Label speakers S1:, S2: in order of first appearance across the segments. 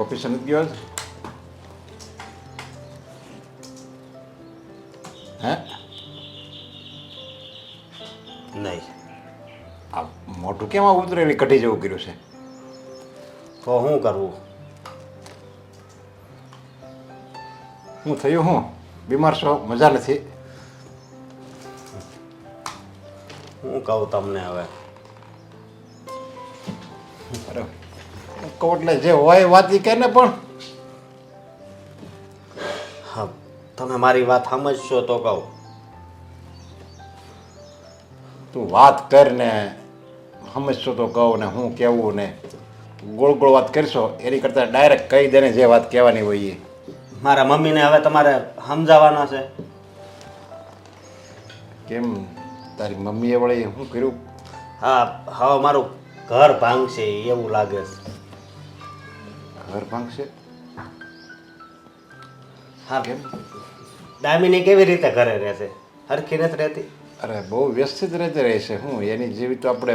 S1: ઓફિસે નથી ગયો આજ? હે
S2: નહીં
S1: આ મોટું કેમ આવું ઉતરે કટી જેવું કર્યું છે
S2: તો શું કરવું
S1: હું થયું હું બીમાર છો મજા નથી
S2: હું કહું તમને હવે
S1: હું કહું એટલે જે હોય વાત કે ને પણ.
S2: હા તમે મારી વાત સમજશો તો કહું.
S1: તું વાત કર ને સમજશો તો કહું ને હું કેવું ને. ગોળ ગોળ વાત કરશો એની કરતાં ડાયરેક્ટ કહી દે ને જે વાત કહેવાની હોય એ.
S2: મારા મમ્મીને હવે તમારે સમજાવવાના છે.
S1: કેમ? તારી મમ્મીએ વળી શું કર્યું?
S2: હા હવે મારું ઘર ભાંગશે એવું લાગે છે.
S1: ઘર ભાંગશે
S2: હા
S1: કેમ?
S2: દામિની કેવી રીતે ઘરે રહેશે હરખી નથી રહેતી?
S1: અરે બહુ વ્યસ્તિત રીતે રહે છે. હું એની જેવી તો આપણે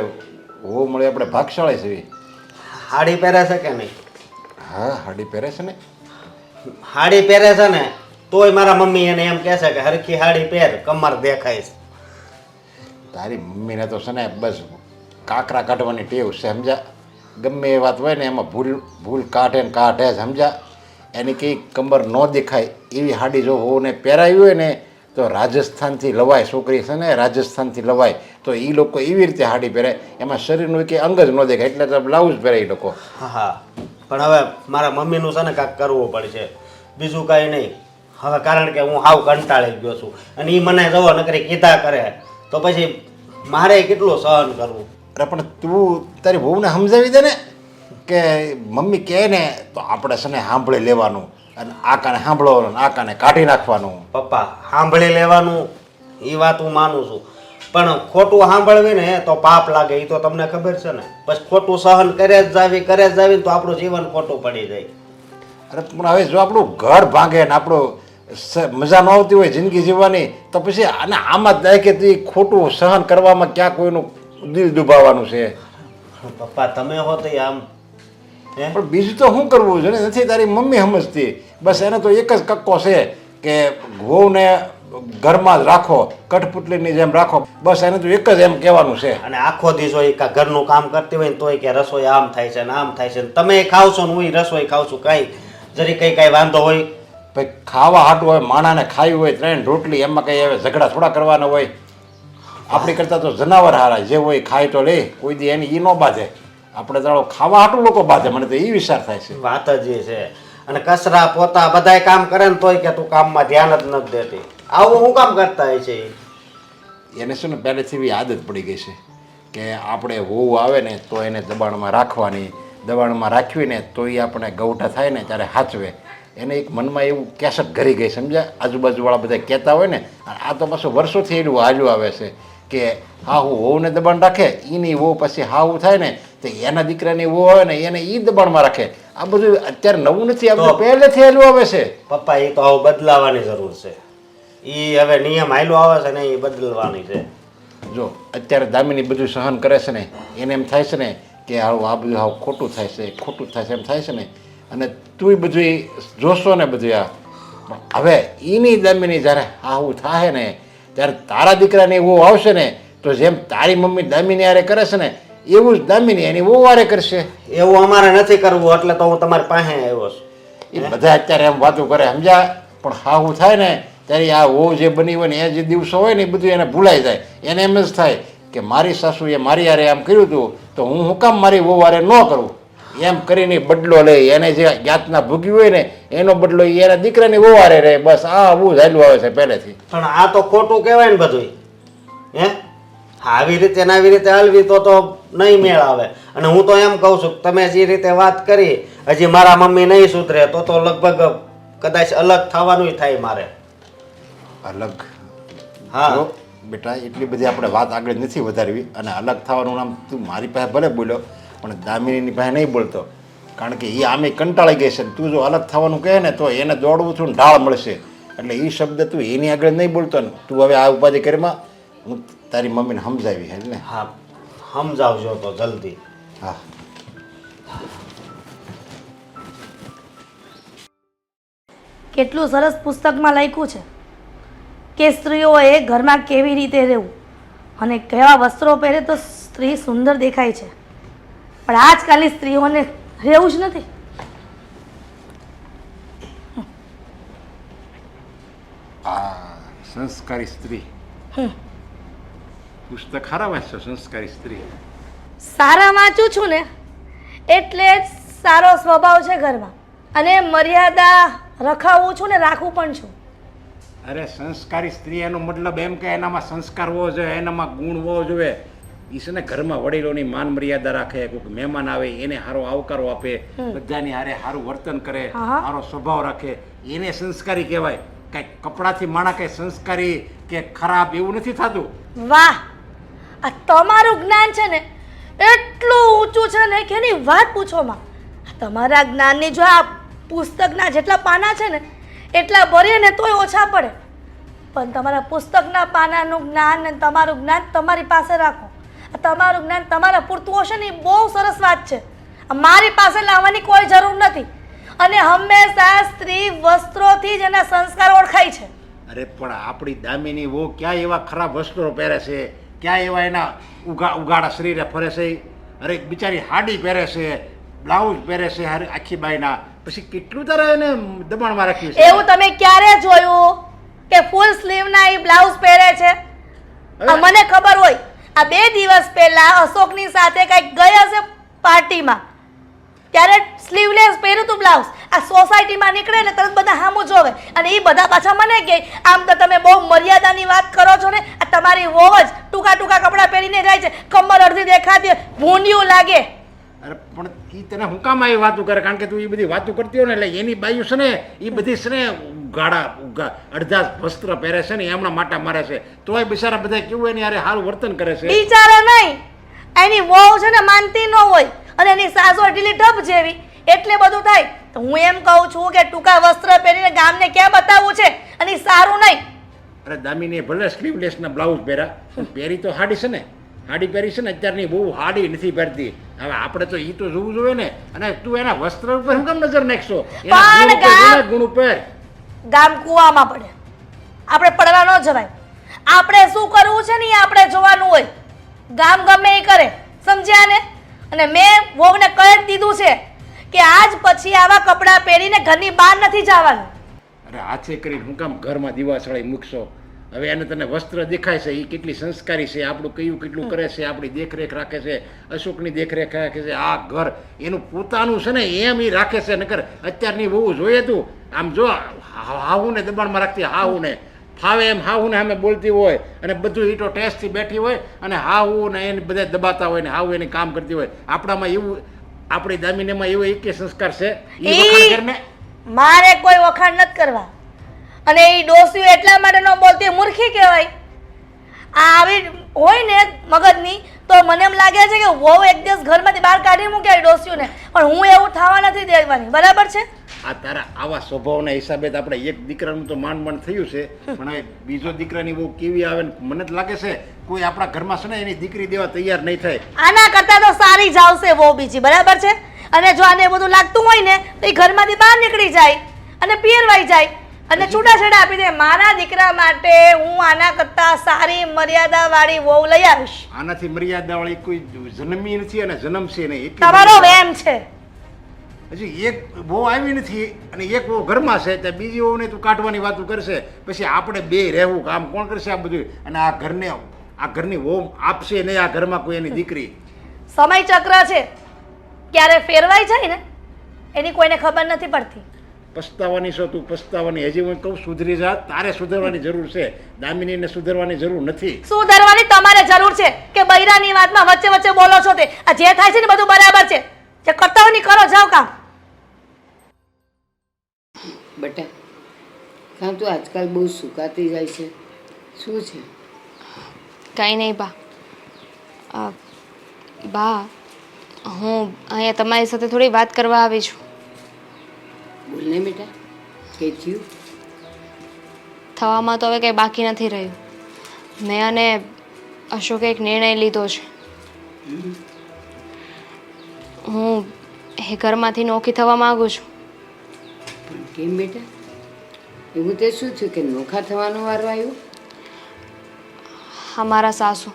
S1: હો મળે આપણે ભાગશાળી છે
S2: હાડી પહેરે છે કે નહીં?
S1: હા હાડી પહેરે છે ને?
S2: હાડી પહેરે છે ને તોય મારા મમ્મી એને એમ કહે છે કે હરખી હાડી પહેર કમર દેખાય છે.
S1: તારી મમ્મીને તો છે ને બસ કાકરા કાઢવાની ટેવ છે સમજા ગમે એ વાત હોય ને એમાં ભૂલ ભૂલ કાઢે ને કાઢે સમજા એની કંઈ કમર ન દેખાય, એવી હાડી જો હોને પહેરાવી હોય ને, તો રાજસ્થાનથી લવાય છોકરી છે ને, રાજસ્થાનથી લવાય. તો એ લોકો એવી રીતે હાડી પહેરે એમાં શરીરનું કે અંગ જ ન દેખાય, એટલે તો બ્લાઉઝ પહેરે એ લોકો.
S2: હા પણ હવે મારા મમ્મીનું છે ને કાંક કરવું પડશે. બીજું કાંઈ નહીં. હવે કારણ કે હું હાવ કંટાળી ગયો છું. અને એ મને જવો નકરી કીધા કરે. તો પછી મારે કેટલું સહન કરવું?
S1: અરે પણ તું તારી વહુને સમજાવી દે ને કે મમ્મી કહે ને તો આપણે છે ને સાંભળી લેવાનું અને આ કાને સાંભળવાનું આ કાને કાઢી નાખવાનું.
S2: પપ્પા સાંભળી લેવાનું એ વાત હું માનું છું. પણ ખોટું સાંભળવી ને તો પાપ લાગે એ તો તમને ખબર છે ને. પછી ખોટું સહન કરે જ જાવી કરે જ જાવી તો આપણું જીવન ખોટું પડી જાય.
S1: અરે પણ હવે જો આપણું ઘર ભાંગે ને આપણું મજા ન આવતી હોય જિંદગી જીવવાની તો પછી આને આમાં જ કે ખોટું સહન કરવામાં ક્યાં કોઈનું દિલ દુભાવવાનું છે.
S2: પપ્પા તમે હો તો આમ
S1: પણ બીજું તો શું કરવું છે ને? નથી તારી મમ્મી સમજતી. બસ એને તો એક જ કક્કો છે કે વહુને ઘરમાં જ રાખો કઠપુટલીની જેમ રાખો. બસ એને તો એક જ એમ કહેવાનું છે.
S2: અને આખો દિવસ હોય કે ઘરનું કામ કરતી હોય ને તોય કે રસોઈ આમ થાય છે ને આમ થાય છે ને. તમે ખાવ છો ને હું રસોઈ ખાવ છું કાંઈ જરી કંઈ કાંઈ વાંધો હોય.
S1: ભાઈ ખાવા હાટું હોય માણાને ખાવી હોય ત્રણ રોટલી એમાં કંઈ હવે ઝઘડા થોડા કરવાના હોય. આપણી કરતાં તો જનાવર હારા જે હોય ખાય તો લે કોઈ દી એની ઈ ન બાંધે. આપણે જાણો ખાવા હાટું લોકો બાંધે મને તો એ વિચાર થાય છે.
S2: વાત જ એ છે. અને કચરા પોતા બધાય કામ કરે ને તોય કે તું કામમાં ધ્યાન જ નથી દેતી. આવું હું કામ કરતા હોય છે? ઈ?
S1: એને શું ને પહેલેથી એવી આદત પડી ગઈ છે કે આપણે વહુ આવે ને તો એને દબાણમાં રાખવાની દબાણમાં રાખવીને તોય તો એ આપણે ગૌઠા થાય ને ત્યારે હાચવે. એને એક મનમાં એવું કેસટ ઘરી ગઈ સમજ્યા? આજુબાજુવાળા બધા કહેતા હોય ને અને આ તો પાછું વર્ષોથી એનું હાલ્યું આવે છે. કે હા હું વહુને દબાણ રાખે એની વહુ પછી હાહુ થાય ને તો એના દીકરાની વહુ આવે ને એને એ દબાણમાં રાખે. આ બધું અત્યારે નવું નથી આ બધું પહેલેથી હેલું આવે છે.
S2: પપ્પા એ તો આવું બદલાવાની જરૂર છે. એ હવે નિયમ હાલ્યો આવે છે ને એ બદલવાની છે.
S1: જો અત્યારે દામિની બધું સહન કરે છે ને એને એમ થાય છે ને કે હાવ આ બધું હાવ ખોટું થાય છે ખોટું થાય છે એમ થાય છે ને. અને તું બધું જોશો ને બધું આ. હવે એની દામિની જ્યારે આવું થાય ને ત્યારે તારા દીકરાને એવું આવશે ને તો જેમ તારી મમ્મી દામીની હારે કરે છે ને એવું જ દામીની એની બહુ વારે કરશે.
S2: એવું અમારે નથી કરવું એટલે તો હું તમારી પાસે આવ્યો છું.
S1: એ બધા અત્યારે એમ વાતો કરે સમજ્યા? પણ હાવું થાય ને ત્યારે આ ઓ જે બની હોય ને એ જે દિવસો હોય ને એ બધું એને ભૂલાઈ જાય. એને એમ જ થાય કે મારી સાસુએ મારી હારે આમ કર્યું હતું તો હું હું કામ મારી વહુ હારે ન કરું? એમ કરીને બદલો લે એને જે યાતના ભૂગી હોય ને એનો બદલો એના દીકરાની હારે રહે બસ આ આવું ચાલ્યું આવે છે પહેલેથી.
S2: પણ આ તો ખોટું કહેવાય ને બધું હે? આવી રીતે ને આવી રીતે હલવી તો તો નહીં મેળ આવે. અને હું તો એમ કહું છું તમે જે રીતે વાત કરી હજી મારા મમ્મી નહીં સુધરે તો તો લગભગ કદાચ અલગ થવાનું થાય મારે.
S1: અલગ?
S2: હા.
S1: બેટા એટલી બધી આપણે વાત આગળ નથી વધારવી અને અલગ થવાનું નામ તું મારી પાસે ભલે બોલ્યો પણ દામિનીની પાસે નહીં બોલતો. કારણ કે એ આમે કંટાળી ગઈ છે. તું જો અલગ થવાનું કહે ને તો એને દોડવું છું ઢાળ મળશે. એટલે એ શબ્દ તું એની આગળ નહીં બોલતો ને. તું હવે આ ઉપાધિ કરીમાં હું તારી મમ્મીને સમજાવી હે ને?
S2: હા સમજાવજો તો જલ્દી.
S1: હા.
S3: કેટલું સરસ પુસ્તકમાં લખ્યું છે. કે સ્ત્રીઓએ ઘરમાં કેવી રીતે રહેવું અને કેવા વસ્ત્રો પહેરે તો સ્ત્રી સુંદર દેખાય છે. પણ આજકાલની સ્ત્રીઓને રહેવું જ નથી.
S1: આ સંસ્કારી સ્ત્રી. પુસ્તક સારા વાંચશો સંસ્કારી સ્ત્રી.
S3: સારા વાંચું છું ને એટલે જ સારો સ્વભાવ છે ઘરમાં. અને મર્યાદા રખાવું છું ને રાખવું પણ છું.
S1: અરે સંસ્કારી સ્ત્રી એનો મતલબ એમ કે એનામાં સંસ્કાર હોવો જોઈએ એનામાં ગુણ હોવો જોઈએ. ઈ છે ને ઘરમાં વડીલોની માન મર્યાદા રાખે કોઈક મહેમાન આવે એને સારો આવકારો આપે બધાની હારે સારું વર્તન કરે. સારો સ્વભાવ રાખે. એને સંસ્કારી કહેવાય. કઈ કપડાથી માણા કઈ સંસ્કારી કે ખરાબ એવું નથી થતું?
S3: વાહ! આ તમારું જ્ઞાન છે ને એટલું ઊંચું છે ને કે એની વાત પૂછોમાં. તમારા જ્ઞાનની જો આ પુસ્તકના જેટલા પાના છે ને એટલા ભરીએ ને તોય ઓછા પડે. પણ તમારા પુસ્તકના પાનાનું જ્ઞાન ને તમારું જ્ઞાન તમારી પાસે રાખો. તમારું જ્ઞાન તમારા પૂરતું હશે ને એ બહુ સરસ વાત છે. મારી પાસે લાવવાની કોઈ જરૂર નથી. અને હંમેશા સ્ત્રી વસ્ત્રોથી જ એના સંસ્કાર ઓળખાય છે.
S1: અરે પણ આપણી દામિની વો ક્યાં એવા ખરાબ વસ્ત્રો પહેરે છે? ક્યાં એવા એના ઉગા ઉગાડા શરીરે ફરે છે? અરે બિચારી હાડી પહેરે છે બ્લાઉઝ પહેરે છે હારી આખી બાઈના. પછી કેટલું તારે એને દબાણમાં રાખ્યું છે?
S3: એવું તમે ક્યારે જોયું કે ફૂલ સ્લીવના એ બ્લાઉઝ પહેરે છે? મને ખબર હોય. આ બે દિવસ પહેલા અશોકની સાથે કંઈક ગઈ હશે પાર્ટીમાં. ત્યારે સ્લીવલેસ પહેર્યું તું બ્લાઉઝ આ સોસાયટીમાં નીકળે એટલે તરત બધા સામું જોવે. અને એ બધા પાછા મને કહે આમ તો તમે બહુ મર્યાદાની વાત કરો છો ને? આ તમારી વહુ જ ટૂંકા ટૂંકા કપડાં પહેરીને જાય છે. કમર અડધી દેખાતી ભૂંડિયું લાગે.
S1: અરે, પણ એ તને હું કામ આવી વાતો કરે? કારણ કે તું એ બધી વાતો કરતી હોય ને, એટલે એની બાયું છે ને એ બધી છે ને ઉગા અડધા વસ્ત્ર પહેરે છે ને એમના માટા મારે છે. તોય બિચારા બધા કેવું એની હારે હાલ વર્તન કરે છે?
S3: બિચારા નહીં. એની વહુ છે ને માનતી ન હોય અને એની સાસુ ઢીલી ઢબ જેવી. એટલે બધું થાય. તો હું એમ કહું છું કે ટૂંકા વસ્ત્ર પહેરીને ગામને ક્યાં બતાવવું છે? અને સારું નહીં.
S1: અરે દામીને ભલે સ્લીવલેસ ના બ્લાઉઝ પહેર્યા પહેરી તો હાડી છે ને. હાડી પહેરી છે ને અત્યારની બહુ હાડી નથી પહેરતી. હવે આપણે તો એ તો જોવું જોઈએ ને. અને તું એના વસ્ત્ર ઉપર કેમ નજર નાખશો? એના ગુણ ઉપર.
S3: ગામ કૂવામાં પડે. આપણે પડવા ન જવાય. આપણે શું કરવું છે ને એ આપણે જોવાનું હોય. ગામ ગમે એ કરે, સમજ્યા ને? અને મેં વહુને કહી દીધું છે કે આજ પછી આવા કપડાં પહેરીને ઘરની બહાર નથી જવાનું.
S1: અરે હાથે કરીને હું કામ ઘરમાં દિવાસળી મૂકશો? હવે એને તને વસ્ત્ર દેખાય છે એ કેટલી સંસ્કારી છે આપણું કયું કેટલું કરે છે આપણી દેખરેખ રાખે છે અશોકની દેખરેખ રાખે છે આ ઘર એનું પોતાનું છે ને એમ એ રાખે છે નકર અત્યારની બહુ જોઈએ તું. આમ જો હાહુને દબાણમાં રાખતી હાહુને. ફાવે એમ હાહુને ને સામે બોલતી હોય અને બધું ઈટો ટેસ્ટથી બેઠી હોય અને હાહુ ને એને બધા દબાતા હોય ને હાવ એને કામ કરતી હોય. આપણામાં એવું આપણી દામિનીમાં એવો એક સંસ્કાર છે એ
S3: મારે કોઈ વખાણ નથી કરવા. અને એ ડોસ્યું એટલા માટે ન બોલતી મૂર્ખી કહેવાય. આ આવી હોય ને મગજની તો મને એમ લાગે છે કે વહુ એક દિવસ ઘરમાંથી બહાર કાઢી મૂકે ડોસીઓને. પણ હું એવું થવા નથી દેવાની બરાબર છે?
S1: આ તારા આવા સ્વભાવના હિસાબે તો આપણે એક દીકરાનું તો માંડ માંડ થયું છે પણ હવે બીજો દીકરાની બહુ કેવી આવે ને મને તો લાગે છે કોઈ આપણા ઘરમાં છે ને એની દીકરી દેવા તૈયાર નહીં થાય.
S3: આના કરતાં તો સારી જ આવશે વહુ બીજી બરાબર છે? અને જો આને બધું લાગતું હોય ને તો એ ઘરમાંથી બહાર નીકળી જાય અને પિયરવાઈ જાય. અને છૂટાછેડા આપી દે મારા દીકરા માટે હું આના કરતાં સારી મર્યાદાવાળી વહુ લઈ આવીશ.
S1: આનાથી મર્યાદાવાળી કોઈ જન્મી નથી અને જન્મશે નહીં.
S3: તમારો
S1: મર્યાદા.
S3: વેમ છે.
S1: હજી એક બહુ આવી નથી અને એક બહુ ઘરમાં છે તો બીજી વહુને તું કાઢવાની વાતો કરશે. પછી આપણે બે રહેવું કામ કોણ કરશે આ બધું? અને આ ઘરને આ ઘરની વહુ આપશે નહીં આ ઘરમાં કોઈ એની દીકરી.
S3: સમય ચક્ર છે. ક્યારે ફેરવાઈ જાય ને એની કોઈને ખબર નથી પડતી.
S1: પસ્તાવાની છો તું પસ્તાવાની. હજી હું કહું સુધરી જા. તારે સુધરવાની જરૂર છે. દામિનીને સુધરવાની જરૂર નથી.
S3: સુધારવાની તમારે જરૂર છે કે બૈરાની વાતમાં વચ્ચે વચ્ચે બોલો છો તે. આ જે થાય છે ને બધું બરાબર છે. જે કરતા હોય ને કરો જાઓ કામ.
S4: બટા કાં તું આજકાલ બહુ સુકાતી જાય છે? શું છે?
S5: કાંઈ નહીં બા. બા હું અહીંયા તમારી સાથે થોડી વાત કરવા આવી છું.
S4: બોલને બેટા કે થયું
S5: થવામાં તો હવે કંઈ બાકી નથી રહ્યું. મેં અને અશોકે એક નિર્ણય લીધો છે. હું એ ઘરમાંથી નોખી થવા માગું છું.
S4: પણ કેમ બેટા? એવું તે શું થયું કે નોખા થવાનો વારો આવ્યો?
S5: અમારા સાસુ.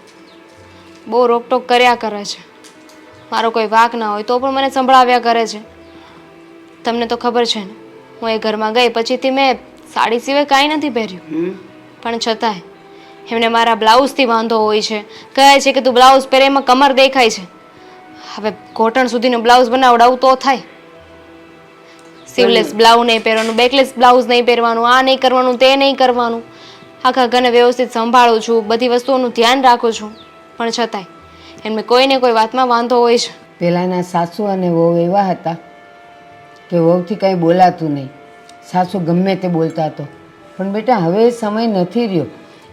S5: બહુ રોકટોક કર્યા કરે છે. મારો કોઈ વાક ના હોય તો પણ મને સંભળાવ્યા કરે છે. તમને તો ખબર છે ને હું એ ઘરમાં ગઈ પછીથી મેં સાડી સિવાય કાંઈ નથી પહેર્યું. પણ છતાંય એમને મારા બ્લાઉઝથી વાંધો હોય છે. કહે છે કે તું બ્લાઉઝ પહેરે એમાં કમર દેખાય છે. હવે ઘોટણ સુધીનું બ્લાઉઝ બનાવડાવું તો થાય. સીવલેસ બ્લાઉઝ નહીં પહેરવાનું બેકલેસ બ્લાઉઝ નહીં પહેરવાનું આ નહીં કરવાનું તે નહીં કરવાનું. આખા ઘરને વ્યવસ્થિત સંભાળું છું બધી વસ્તુઓનું ધ્યાન રાખું છું. પણ છતાંય એમને કોઈને કોઈ વાતમાં વાંધો હોય છે.
S4: પહેલાંના સાસુ અને વહુ એવા હતા. કે વહુથી કાંઈ બોલાતું નહીં. સાસુ ગમે તે બોલતા હતો પણ બેટા, હવે સમય નથી રહ્યો.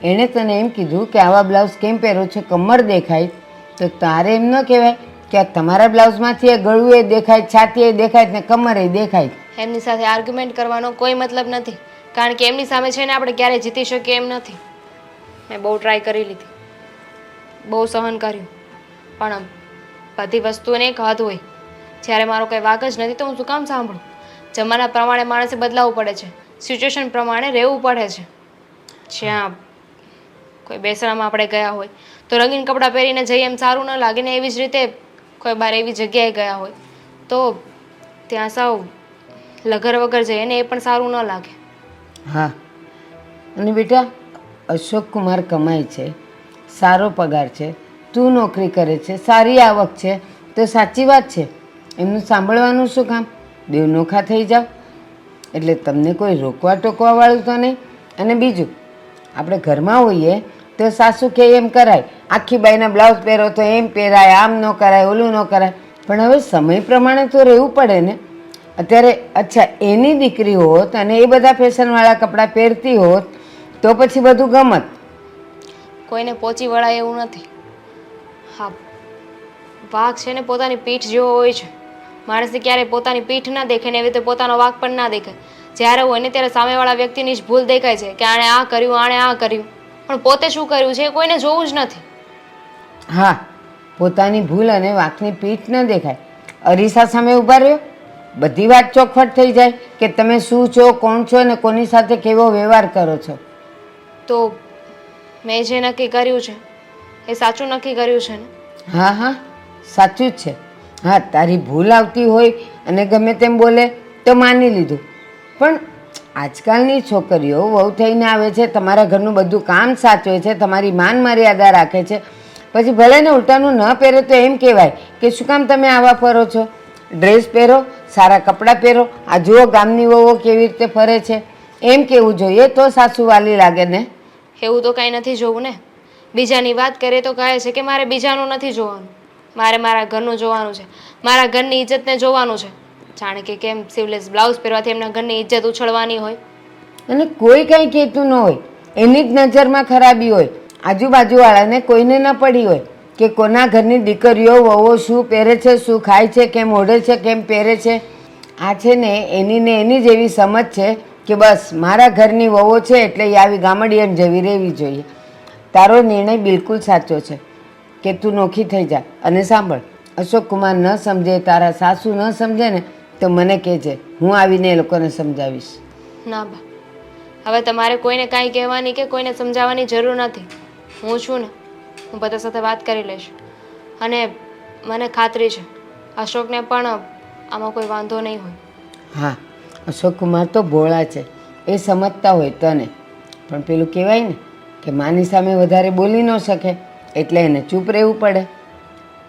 S4: એણે તને એમ કીધું કે આવા બ્લાઉઝ કેમ પહેરો છો? કમર દેખાય. તો તારે એમ ન કહેવાય કે આ તમારા બ્લાઉઝમાંથી એ ગળું એ દેખાય, છાતી એ દેખાય ને કમર એ દેખાય.
S5: એમની સાથે આર્ગ્યુમેન્ટ કરવાનો કોઈ મતલબ નથી. કારણ કે એમની સામે છે ને આપણે ક્યારેય જીતી શકીએ એમ નથી. મેં બહુ ટ્રાય કરી લીધી. બહુ સહન કર્યું. પણ બધી વસ્તુને એક હદ હોય. જ્યારે મારો કંઈ વાક જ નથી તો હું શું કામ સાંભળું? જમાના પ્રમાણે માણસે બદલાવવું પડે છે. સિચ્યુએશન પ્રમાણે રહેવું પડે છે. જ્યાં કોઈ બેસણામાં આપણે ગયા હોય, તો રંગીન કપડાં પહેરીને જઈએ એમ સારું ન લાગે ને એવી જ રીતે કોઈ બહાર એવી જગ્યાએ ગયા હોય, તો ત્યાં સાવ લગર વગર જઈએ ને એ પણ સારું ન લાગે.
S4: હા. અને બેટા, અશોક કુમાર કમાય છે, સારો પગાર છે, તું નોકરી કરે છે, સારી આવક છે, તો સાચી વાત છે. એમનું સાંભળવાનું શું કામ? નોખા થઈ જાઓ. એટલે તમને કોઈ રોકવા ટોકવાવાળું તો નહીં. અને બીજું, આપણે ઘરમાં હોઈએ તો સાસુ કે એમ કરાય, આખી બાઈના બ્લાઉઝ પહેરો તો એમ પહેરાય, આમ ન કરાય, ઓલું ન કરાય. પણ હવે સમય પ્રમાણે તો રહેવું પડે ને. અત્યારે, અચ્છા, એની દીકરી હોત અને એ બધા ફેશનવાળા કપડાં પહેરતી હોત, તો પછી બધું ગમત?
S5: કોઈને પહોંચી વળાય એવું નથી. હા, વાઘ છે ને પોતાની પીઠ જેવો હોય છે. માણસને ક્યારેય પોતાની પીઠ ના દેખે ને એવી રીતે પોતાનો વાક પણ ના દેખાય જ્યારે હોય ને ત્યારે સામેવાળા વ્યક્તિની જ ભૂલ દેખાય છે કે આણે આ કર્યું આણે આ કર્યું. પણ પોતે શું કર્યું છે એ કોઈને જોવું જ નથી.
S4: હા પોતાની ભૂલ અને વાકની પીઠ ન દેખાય. અરીસા સામે ઊભા રહ્યો. બધી વાત ચોખવટ થઈ જાય કે તમે શું છો કોણ છો અને કોની સાથે કેવો વ્યવહાર કરો છો.
S5: તો મેં જે નક્કી કર્યું છે એ સાચું નક્કી કર્યું છે ને?
S4: હા હા સાચું જ છે. હા, તારી ભૂલ આવતી હોય અને ગમે તેમ બોલે તો માની લીધું. પણ આજકાલની છોકરીઓ વહુ થઈને આવે છે, તમારા ઘરનું બધું કામ સાચવે છે, તમારી માન મર્યાદા રાખે છે. પછી ભલે ને ઉલટાનું ન પહેરે તો એમ કહેવાય કે શું કામ તમે આવા ફરો છો? ડ્રેસ પહેરો, સારા કપડાં પહેરો, આ જુઓ ગામની વહુઓ કેવી રીતે ફરે છે. એમ કેવું જોઈએ તો સાસુ વાલી લાગે ને?
S5: એવું તો કાંઈ નથી જોવું ને. બીજાની વાત કરીએ તો કહે છે કે મારે બીજાનું નથી જોવાનું. મારે મારા ઘરનું જોવાનું છે. મારા ઘરની ઇજ્જતને જોવાનું છે. જાણે કે કેમ સિવલેસ બ્લાઉઝ પહેરવાથી એમના ઘરની ઇજ્જત ઉછળવાની હોય.
S4: અને કોઈ કંઈ કહેતું ન હોય. એની જ નજરમાં ખરાબી હોય. આજુબાજુવાળાને કોઈને ન પડી હોય કે કોના ઘરની દીકરીઓ, વહુઓ શું પહેરે છે, શું ખાય છે, કેમ ઓઢે છે, કેમ પહેરે છે. આ છે ને એની ને એની જ એવી સમજ છે કે બસ મારા ઘરની વહુઓ છે એટલે એ આવી ગામડિયન જેવી રહેવી જોઈએ. તારો નિર્ણય બિલકુલ સાચો છે. કે તું નોખી થઈ જા. અને સાંભળ અશોક કુમાર ન સમજે તારા સાસુ ન સમજે ને તો મને કહેજે હું આવીને એ લોકોને સમજાવીશ.
S5: ના બા. હવે તમારે કોઈને કાંઈ કહેવાની કે કોઈને સમજાવવાની જરૂર નથી. હું છું ને હું બધા સાથે વાત કરી લઈશ. અને મને ખાતરી છે અશોકને પણ આમાં કોઈ વાંધો નહીં હોય.
S4: હા અશોક કુમાર તો ભોળા છે એ સમજતા હોય તને. પણ પેલું કહેવાય ને કે માની સામે વધારે બોલી ન શકે. એટલે એને ચૂપ રહેવું પડે.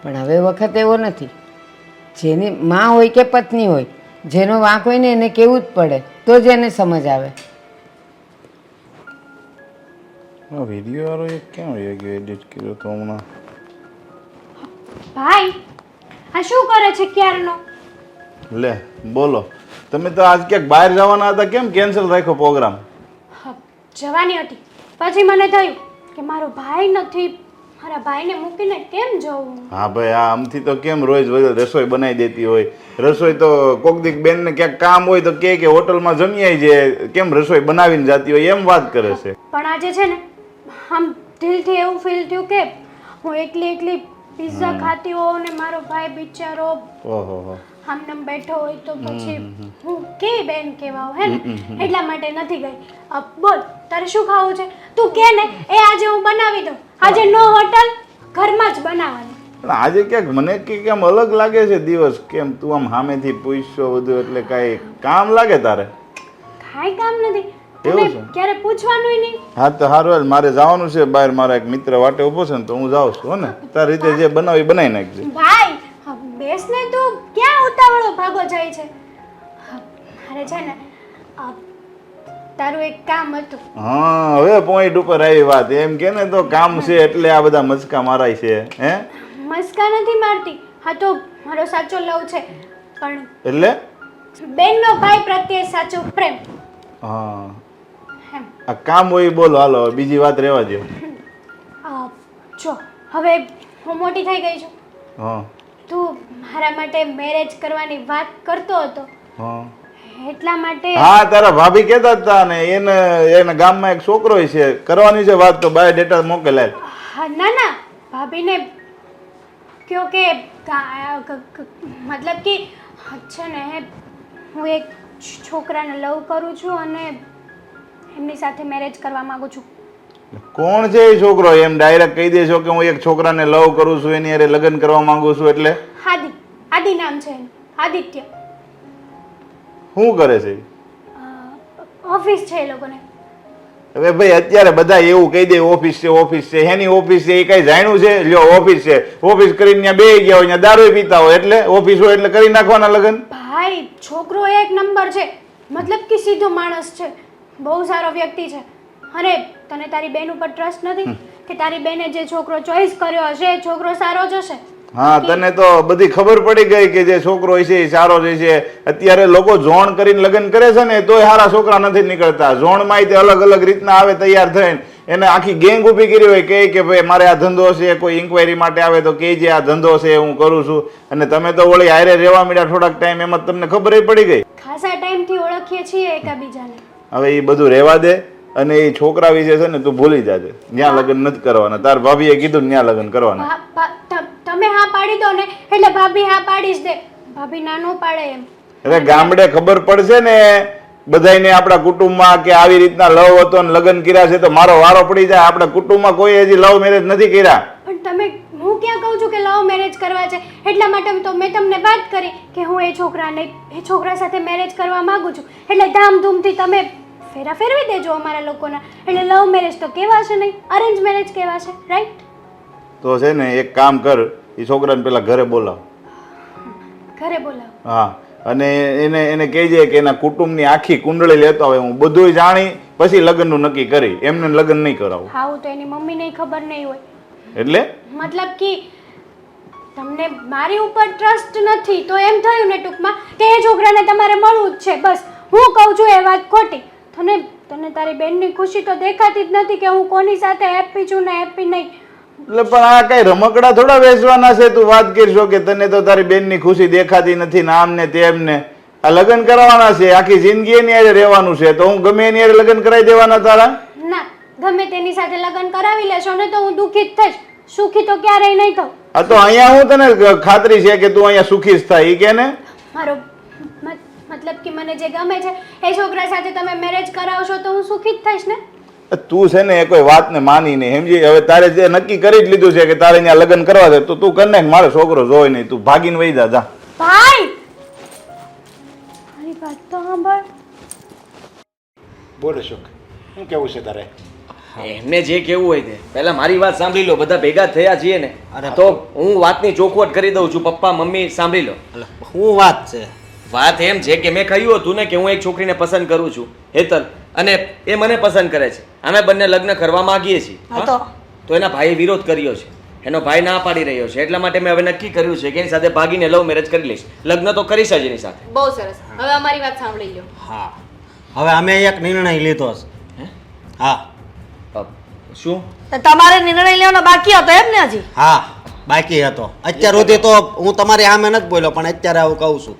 S4: પણ હવે વખત એવો નથી. જેની માં હોય કે પત્ની હોય જેનો વાંક હોય ને એને કેવું જ પડે તો જ એને સમજ આવે.
S6: આ વીડિયો વાળો એક કેમ વયો ગયો એડિટ કર્યો તો હમણાં?
S7: ભાઈ આ શું કરે છે ક્યારનો?
S6: લે બોલો. તમે તો આજ ક્યાંક બહાર જવાના હતા કેમ કેન્સલ રાખ્યો પ્રોગ્રામ
S7: હ, જવાની હતી. પછી મને થયું કે મારો ભાઈ નથી મારા ભાઈને મૂકીને કેમ જવું?
S6: હા ભાઈ આ આમથી તો કેમ રોજ રસોઈ બનાવી દેતી હોય? રસોઈ તો કોક દીક બેનને ક્યાંક કામ હોય તો કે કે હોટલમાં જમી આવી જાય કેમ રસોઈ બનાવીને જાતી હોય એમ વાત કરે છે.
S7: પણ આજે છે ને આમ દિલથી એવું ફીલ થયું કે હું એકલી એકલી પિઝા ખાતી હોઉં ને મારો ભાઈ બિચારો
S6: ઓહો હો.
S7: આમનામ બેઠો હોય તો પછી હું કેવી બેન કહેવાઉં હે ને? એટલા માટે નથી ગઈ. બોલ તારે શું ખાવું છે? તું કે ને એ આજે હું બનાવી દઉં. આજે નો હોટલ ઘરમાં જ બનાવવાની.
S6: પણ આજે ક્યાંક મને કે કેમ અલગ લાગે છે દિવસ કેમ તું આમ સામેથી પૂછશો બધું એટલે કાંઈ કામ લાગે તારે?
S7: કાંઈ કામ નથી? ક્યારે પૂછવાનું નહીં.
S6: હા તો સારું હાલ મારે જવાનું છે બહાર મારા એક મિત્ર વાટે ઊભો છે ને તો હું જાઉં છું ને? તારી રીતે જે બનાવી બનાવી નાખજે.
S7: ભાઈ હા, બેસ તું ક્યાં ઉતાવળો ભાગો જાય છે? મારે છે ને તારું એક કામ હતું.
S6: હા હવે પોઈન્ટ ઉપર આવી વાત. એમ કે ને તો કામ છે એટલે આ બધા મસ્કા મારાય છે હે?
S7: મસ્કા નથી મારતી. હા તો મારો સાચો લવ છે પણ
S6: એટલે?
S7: બેનનો ભાઈ પ્રત્યે સાચો પ્રેમ.
S6: હા. આ કામ હોય બોલો. હાલો બીજી વાત રહેવા દો
S7: જો હવે હું મોટી થઈ ગઈ છું.
S6: હા.
S7: તું મારા માટે મેરેજ કરવાની વાત કરતો હતો. એટલા માટે
S6: હા તારા ભાભી કહેતા હતા ને એને એને ગામમાં એક છોકરો છે કરવાની છે વાત તો બાયોડેટા મોકલાય
S7: હા, ના ના ભાભીને કયો ક- મતલબ કે છે ને હું એક છોકરાને લવ કરું છું અને એમની સાથે મેરેજ કરવા માંગુ છું.
S6: કોણ છે એ છોકરો? એમ ડાયરેક્ટ કહી દેશો કે હું એક છોકરાને લવ કરું છું એની અરે લગ્ન કરવા માંગુ છું એટલે?
S7: હાદી હાદી નામ છે એનું. આદિત્ય.
S6: શું કરે છે
S7: અ, ઓફિસ છે એ લોકોને.
S6: હવે ભાઈ અત્યારે બધા એવું કહી દે ઓફિસ છે ઓફિસ છે. એની ઓફિસ છે એ કઈ જાણ્યું છે? લ્યો ઓફિસ છે. ઓફિસ કરીને ત્યાં બે ગયા હોય ત્યાં દારૂ પીતા હોય એટલે ઓફિસ હોય એટલે કરી નાખવાના લગ્ન?
S7: ભાઈ છોકરો એક નંબર છે. મતલબ કે સીધો માણસ છે. બહુ સારો વ્યક્તિ છે. અને તને તારી બેન ઉપર ટ્રસ્ટ નથી કે તારી બેને જે છોકરો ચોઈસ કર્યો હશે એ છોકરો સારો જ હશે?
S6: હા તને તો બધી ખબર પડી ગઈ કે જે છોકરો છે એ સારો જ છે અત્યારે લોકો જોણ કરીને લગ્ન કરે છે ને તોય સારા છોકરા નથી નીકળતા. ઝોણમાં તે અલગ અલગ રીતના આવે તૈયાર થઈને. એને આખી ગેંગ ઊભી કરી હોય કે કે ભાઈ મારે આ ધંધો છે કોઈ ઇન્કવાયરી માટે આવે તો કે જે આ ધંધો છે હું કરું છું. અને તમે તો વળી હારે રહેવા મળ્યા થોડાક ટાઈમ એમાં તમને ખબર પડી ગઈ.
S7: ખાસા ટાઈમથી ઓળખીએ છીએ એકાબીજાને.
S6: હવે એ બધું રહેવા દે. અને એ છોકરા વિશે છે ને તું ભૂલી જાજે. ત્યાં લગ્ન નથી કરવાના. તાર ભાભીએ કીધું ત્યાં લગ્ન કરવાના.
S7: તમે હા પાડી દો ને એટલે ભાભી હા પાડી દે. ભાભી ના નો પાડે એમ.
S6: અરે ગામડે ખબર પડશે ને બધાયને આપણા કુટુંબમાં કે આવી રીતના લવ હતો ને લગ્ન કર્યા છે તો મારો વારો પડી જાય. આપણા કુટુંબમાં કોઈ હજી લવ મેરેજ નથી કર્યા.
S7: પણ તમે હું ક્યાં કહું છું કે લવ મેરેજ કરવા છે? એટલા માટે તો મેં તમને વાત કરી કે હું એ છોકરાને એ છોકરા સાથે મેરેજ કરવા માંગુ છું. એટલે ધામધૂમથી તમે ફેરા ફેરવી દેજો અમારા લોકોના. એટલે લવ મેરેજ તો કહેવાશે નહીં અરેન્જ મેરેજ કહેવાશે રાઈટ
S6: તો છે ને એક કામ કર એ છોકરાને પેલા ઘરે બોલાવ.
S7: ઘરે બોલાવ.
S6: હા અને એને એને કહેજે કે એના કુટુંબની આખી કુંડળી લેતો હોય હું બધુંય જાણી પછી લગ્નનું નક્કી કરી એમને લગ્ન નહીં કરાવું.
S7: હા તો એની મમ્મીને ખબર નહીં હોય.
S6: એટલે?
S7: મતલબ કે તમને મારી ઉપર ટ્રસ્ટ નથી તો એમ થયું ને ટૂંકમાં કે એ છોકરાને તમારે મળવું જ છે બસ. હું કહું છું એ વાત ખોટી. તને તને તારી બેનની ખુશી તો દેખાતી જ નથી કે હું કોની સાથે હેપી છું ને હેપી નહીં.
S6: એટલે પણ આ કઈ રમકડા થોડા વેચવાના છે? તું વાત કરશો કે તને તો તારી બેનની ખુશી દેખાતી નથી ને આમ ને તેમ ને આ લગ્ન કરવાના છે? આખી જિંદગી એની હારે રહેવાનું છે? તો હું ગમે એની હારે લગ્ન કરાવી દેવાના તારા?
S7: ના ગમે તેની સાથે લગ્ન કરાવી લેશો ને તો હું દુઃખી જ થઈશ. સુખી તો ક્યારેય નહીં થઉં.
S6: આ તો અહીંયા હું તને ખાતરી છે કે તું અહીંયા સુખી જ થાય ઈ કે ને?
S7: મારો મતલબ કે મને જે ગમે છે એ છોકરા સાથે તમે મેરેજ કરાવશો તો હું સુખી જ થઈશ ને?
S6: તું છે ને એ કોઈ વાતને માની નહીં સમજી? હવે તારે જે નક્કી કરી જ લીધું છે કે તારે ત્યાં લગ્ન કરવા છે તો તું કર નાખ મારો છોકરો જોઈ નહીં તું ભાગીને વહી જા જા.
S7: ભાઈ! મારી વાત તો સાંભળ.
S1: બોલો સુખ શું કેવું છે તારે?
S8: એમને જે કેવું હોય તે. પહેલા મારી વાત સાંભળી લો બધા ભેગા થયા છીએ ને. તો હું વાતની ચોખવટ કરી દઉં છું પપ્પા મમ્મી સાંભળી લો.
S2: હું વાત છે?
S8: વાત એમ છે કે મેં કહ્યું હતું ને કે હું એક છોકરીને પસંદ કરું છું હેતલ. અને એ મને પસંદ કરે છે. અમે બંને લગ્ન કરવા માંગીએ છીએ
S3: તો?
S8: એના ભાઈએ વિરોધ કર્યો છે. એનો ભાઈ ના પાડી રહ્યો છે. એટલા માટે મેં હવે નક્કી કર્યું છે કે એની સાથે ભાગીને લવ મેરેજ કરી લઈશ. લગ્ન તો કરીશ જ એની સાથે.
S5: બહુ સરસ. હવે અમારી વાત સાંભળી લો
S2: હા. હવે અમે એક નિર્ણય લીધો છે. હા?
S8: શું?
S3: તમારે નિર્ણય લેવાનો બાકી હતો એમ ને હજી?
S2: હા બાકી હતો. અત્યાર સુધી તો હું તમારી સામે નથી બોલ્યો પણ અત્યારે હું કહું છું.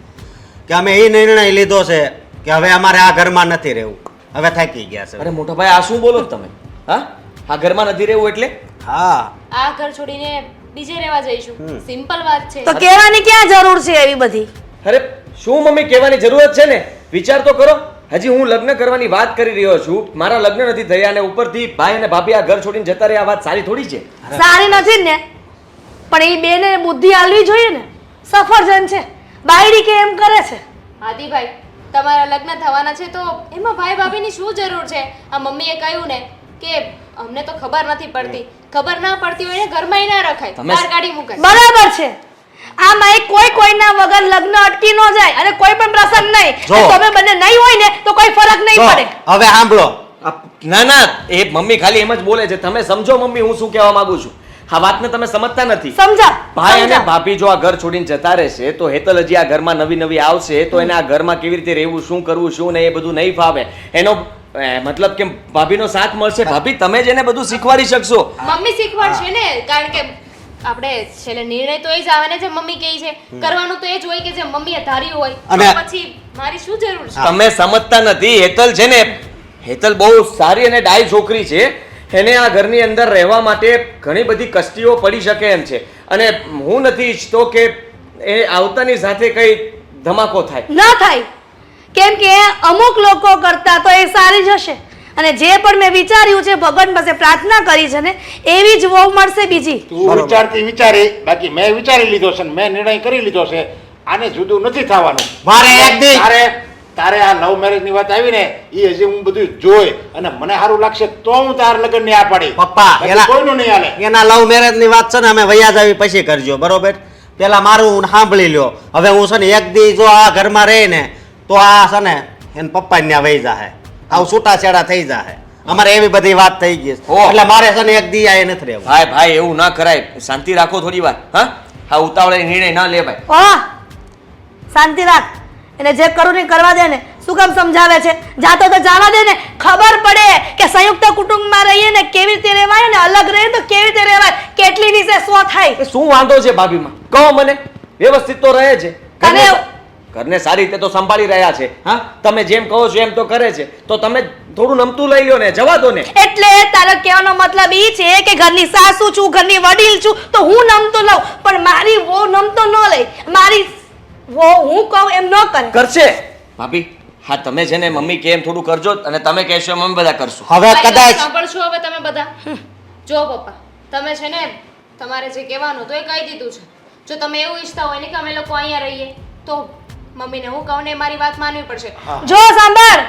S2: કે અમે એ નિર્ણય લીધો છે કે હવે અમારે આ ઘરમાં નથી રહેવું. હવે થાકી ગયા છે.
S8: અરે મોટા ભાઈ આ શું બોલો છો તમે? હા? આ ઘરમાં નથી રહેવું એટલે?
S2: હા.
S5: આ ઘર છોડીને બીજે રહેવા જઈશું. સિમ્પલ વાત છે.
S3: તો કહેવાની ક્યાં જરૂર છે એવી બધી?
S8: અરે શું મમ્મી કહેવાની જરૂરત છે ને? વિચાર તો કરો. હજી હું લગ્ન કરવાની વાત કરી રહ્યો છું. મારા લગ્ન નથી થયા અને ઉપરથી ભાઈ અને ભાભી આ ઘર છોડીને જતા રહ્યા આ વાત સારી થોડી છે.
S3: સારી નથી ને? પણ એ બેને બુદ્ધિ આલવી જોઈએ ને? સફરજન છે. બાયડી કે એમ કરે છે?
S5: આદિભાઈ તમારા લગ્ન થવાના છે તો એમાં ભાઈ ભાભીની શું જરૂર છે? આ મમ્મીએ કહ્યું ને કે અમને તો ખબર નથી પડતી. ખબર ના પડતી હોય ને ઘરમાં ના રખાય.
S8: તમે-
S5: બહાર કાઢી મૂકાય
S3: બરાબર છે. આમાં એક કોઈ કોઈના વગર લગ્ન અટકી ન જાય અને કોઈ પણ પ્રસંગ નહીં.
S2: જો.
S3: તમે બંને નહીં હોય ને તો કોઈ ફરક નહીં પડે.
S2: હવે સાંભળો.
S8: ના ના એ મમ્મી ખાલી એમ જ બોલે છે. તમે સમજો મમ્મી હું શું કહેવા માંગુ છું? આ વાતને તમે સમજતા નથી.
S3: સમજા
S8: ભાઈ અને ભાભી જો આ ઘર છોડીને જતા રહેશે તો હેતલ હજી આ ઘરમાં નવી નવી આવશે તો એને આ ઘરમાં કેવી રીતે રહેવું શું કરવું શું ને એ બધું નહીં ફાવે. એનો મતલબ કે ભાભીનો સાથ મળશે. ભાભી તમે જ એને બધું શીખવાડી શકશો.
S5: મમ્મી શીખવાડશે ને કારણ કે આપણે છેલ્લે નિર્ણય તો એ જ આવે ને જે મમ્મી કહે છે. કરવાનું તો એ જ હોય કે જે મમ્મીએ ધાર્યું હોય.
S2: અને-
S5: પછી મારી શું જરૂર છે?
S8: તમે સમજતા નથી હેતલ છે ને હેતલ બહુ સારી અને ડાય છોકરી છે. એને આ ઘરની અંદર રહેવા માટે ઘણી બધી કષ્ટીઓ પડી શકે એમ છે. અને હું નથી ઈચ્છતો કે એ આવતાની સાથે કઈ ધમાકો થાય.
S3: ન થાય. કેમ કે અમુક લોકો કરતા તો એ સારી જ હશે. અને જે પણ મેં વિચાર્યું છે ભગવાન પાસે પ્રાર્થના કરી છે ને એવી જ વહુ મળશે બીજી.
S1: તું વિચારતી વિચારી બાકી મેં વિચારી લીધો છે ને મેં નિર્ણય કરી લીધો છે. આને જુદું નથી થવાનું.
S2: મારે એક દી
S1: તારે આ લવ મેરેજની વાત આવી ને એ હજી હું બધું જોઈ અને મને સારું લાગશે તો હું તાર લગ્નની આ પાડી.
S2: પપ્પા એના
S1: કોઈનું નહીં હાલે.
S2: એના લવ મેરેજની વાત છે ને અમે વૈયા જાવી પછી કરજો બરોબર? પેલા મારું સાંભળી લ્યો. હવે હું છે ને એક દી જો આ ઘરમાં રહી ને તો આ છે ને એને પપ્પા ત્યાં વહી જાહે. આવું છૂટાછેડા થઈ જાહે. અમારે એવી બધી વાત થઈ ગઈ એટલે મારે છે ને એક દી આ નથી રહેવું.
S8: ભાઈ ભાઈ એવું ના કરાય. શાંતિ રાખો થોડી વાર હા? હા ઉતાવળે નિર્ણય ના લે
S3: ભાઈ. શાંતિ રાખ. એને જે કરું કરવા દે ને શું કામ સમજાવે છે? જાતો તો જવા દે ને ખબર પડે કે સંયુક્ત કુટુંબમાં રહીએ ને કેવી રીતે રહેવાય ને અલગ રહીએ તો કેવી રીતે રહેવાય? કેટલી વિશે શું થાય?
S8: શું વાંધો છે ભાભીમાં? કહો મને. વ્યવસ્થિત તો રહે છે. ઘરને ઘરને સારી રીતે તો સંભાળી રહ્યા છે. હા? તમે જેમ કહો છો એમ તો કરે છે. તો તમે થોડું નમતું લઈ લો ને જવા દો ને.
S3: એટલે તારો કહેવાનો મતલબ એ છે કે ઘરની સાસુ છું ઘરની વડીલ છું તો હું નમતો લઉં. પણ મારી વો નમતો ન લઈ. મારી વહુ હું કહું એમ ન કરે.
S8: કરશે. ભાભી હા તમે છે ને મમ્મી કે એમ થોડું કરજો અને તમે કહેશો એમ અમે બધા કરશું.
S2: હવે કદાચ
S5: સાંભળશો હવે તમે બધા? જો પપ્પા તમે છે ને તમારે જે કહેવાનું તો એ કહી દીધું છે. જો તમે એવું ઈચ્છતા હોય ને કે અમે લોકો અહીંયા રહીએ તો મમ્મીને હું કહું ને મારી વાત માનવી પડશે.
S3: જો સાંભળ.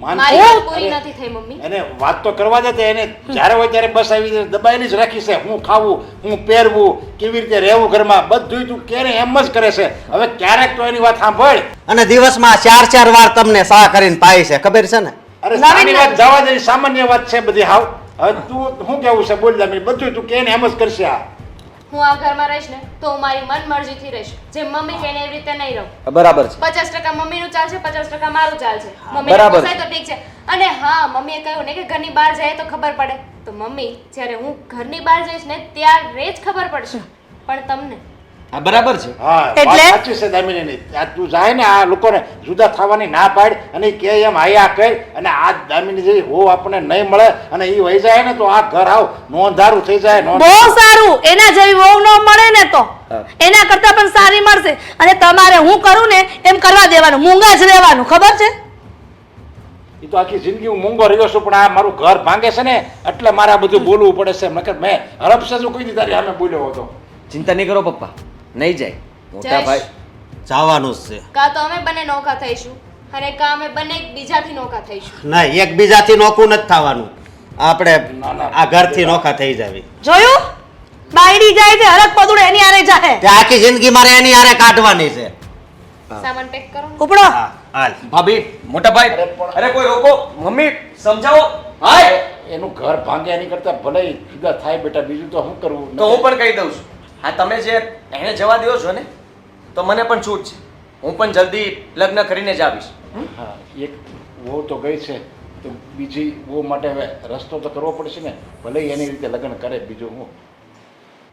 S1: માન
S5: મારી
S1: હું-
S5: વાત પૂરી નથી થઈ મમ્મી.
S1: એને વાત તો કરવા દે એને જ્યારે હોય ત્યારે બસ આવી દબાયેલી જ રાખી છે. હું ખાવું હું પહેરવું કેવી રીતે રહેવું ઘરમાં બધું તું ક્યારે એમ જ કરે છે. હવે ક્યારેક તો એની વાત સાંભળ.
S2: અને દિવસમાં ચાર ચાર વાર તમને સા કરીને પાઈ છે. ખબર છે ને?
S1: અરે
S3: નવીન
S1: વાત જવા દેવી સામાન્ય વાત છે બધી. હાવ. હવે તું શું કેવું છે? બોલ બધું તું કેને એમ જ કરશે આ.
S5: હું આ ઘરમાં રહીશ ને તો હું મારી મન મરજીથી રહીશ. જે મમ્મી કહે એવી રીતે નહીં રહું.
S8: બરાબર છે.
S5: પચાસ ટકા મમ્મીનું ચાલશે પચાસ ટકા મારું ચાલશે મમ્મી
S8: બરાબર.
S5: પોસાય તો ઠીક છે. અને હા મમ્મીએ કહ્યું ને કે ઘરની બહાર જાય તો ખબર પડે. તો મમ્મી જ્યારે હું ઘરની બહાર જઈશ ને ત્યારે જ ખબર પડશે. પણ તમને?
S8: હા બરાબર છે?
S1: હા
S3: એટલે?
S1: સાચી છે દામિની આ તું જાય ને આ લોકોને જુદા થવાની ના પાડ અને કે એમ આયા કર અને આ દામિની જેવી હો આપણને નહીં મળે અને એ વહી જાય ને તો આ ઘર આવ. નોંધારું થઈ જાય
S3: બહુ સારું. એના જેવી વહુ ન મળે ને તો. એના કરતા પણ સારી મળશે. અને તમારે હું કરું ને એમ કરવા દેવાનું. મૂંગા જ રહેવાનું. ખબર છે?
S1: એ તો આખી જિંદગી હું મૂંગો રહ્યો છું પણ આ મારું ઘર ભાંગે છે ને એટલે મારે આ બધું બોલવું પડે છે. નકર મેં હરપશે શું કહી દીધા સામે બોલ્યો હતો.
S8: ચિંતા નહીં કરો પપ્પા. નહીં જાય. મોટા
S5: જયેશ.
S8: ભાઈ
S2: જવાનું જ છે.
S5: કાં તો અમે બંને નોખા થઈશું અને કાં અમે બંને એકબીજાથી નોખા થઈશું.
S2: ના એકબીજાથી નોખું નથી થવાનું. આપણે. આ ઘરથી નોખા થઈ જાવી.
S3: જોયું? બાયડી જાય છે હરક પદુડે એની આરે જાહે.
S2: તે આખી જિંદગી મારે એની હારે કાઢવાની છે.
S5: સામાન પેક કરો ને.
S3: ઉપડો.
S2: હા હાલ.
S8: ભાભી મોટા ભાઈ અરે કોઈ રોકો. મમ્મી સમજાવો. હાય.
S1: એનું ઘર ભાંગે એની કરતા ભલે જુદા થાય બેટા બીજું તો શું કરવું?
S8: તો હું પણ કહી દઉં છું. હા, તમે જે એને જવા દો છો ને, તો મને પણ છૂટ છે. હું પણ જલ્દી લગ્ન કરીને જ આવીશ.
S1: હા, એક વહુ તો ગઈ છે, તો બીજી વહુ માટે હવે રસ્તો તો કરવો પડશે ને? ભલે એની રીતે લગ્ન કરે, બીજું હું.